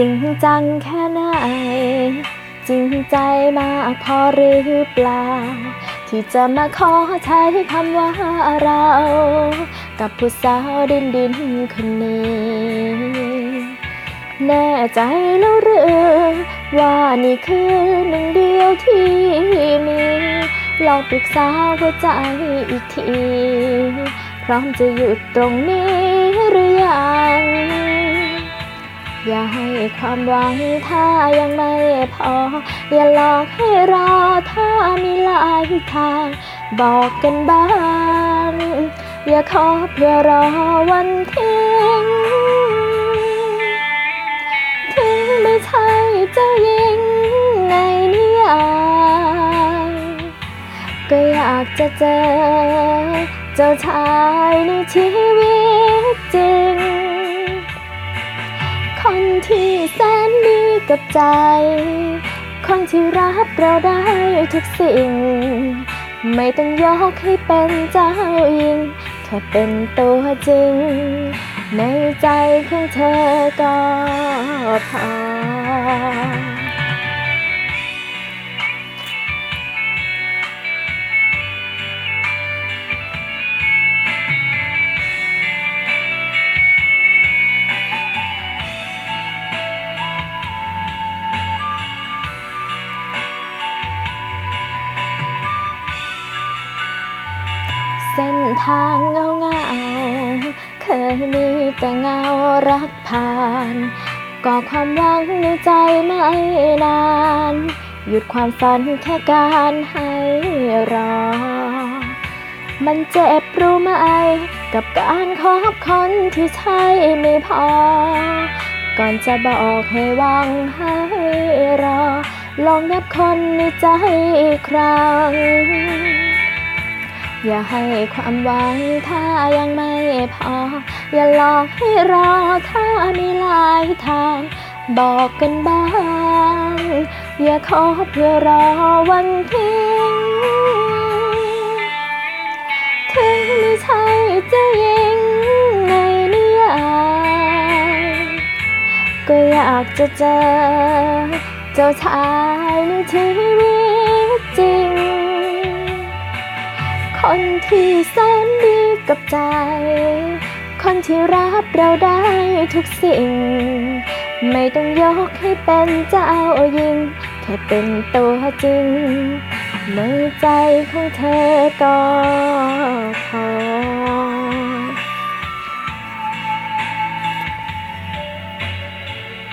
จริงจังแค่ไหน จริงใจมากพอหรือเปล่า ที่จะมาขอใช้คำว่าเรา กับผู้สาวดินดินคนนี้ แน่ใจแล้วหรือว่านี่คือหนึ่งเดียวที่มีลองปรึกษาหัวใจอีกที พร้อมจะหยุดตรงนี้หรือยัง อย่าให้ความหวังถ้ายังไม่พอ อย่าหลอกให้รอถ้ามีหลายทาง บอกกันบ้าง อย่าขอเพื่อรอวันทิ้งถึงไม่ใช่เจ้าหญิงในนิยายก็อยากจะเจอ เจ้าชายในชีวิตจริง ที่แสนดีกับใจ คนที่รับเราได้ทุกสิ่ง ไม่ต้องยกให้เป็นเจ้าหญิงแค่เป็นตัวจริง ในใจของเธอก็พอ เส้นทางเงาเงาเคยมีแต่เงารักผ่าน ก่อความหวังในใจไม่นาน หยุดความฝันแค่การให้รอ มันเจ็บรู้ไหม กับการคบคนที่ใช่ไม่พอ ก่อนจะบอกให้วังให้รอ ลองนับคนในใจอีกครั้ง อย่าให้ความหวังถ้ายังไม่พอ อย่าหลอกให้รอถ้ามีหลายทาง บอกกันบ้าง อย่าขอเพื่อรอวันทิ้งถึงไม่ใช่เจ้าหญิงในนิยายก็อยากจะเจอ เจ้าชายในชีวิต คนที่แสนดีกับใจ คนที่รับเราได้ทุกสิ่ง ไม่ต้องยกให้เป็นเจ้าหญิง แค่เป็นตัวจริงในใจของเธอก็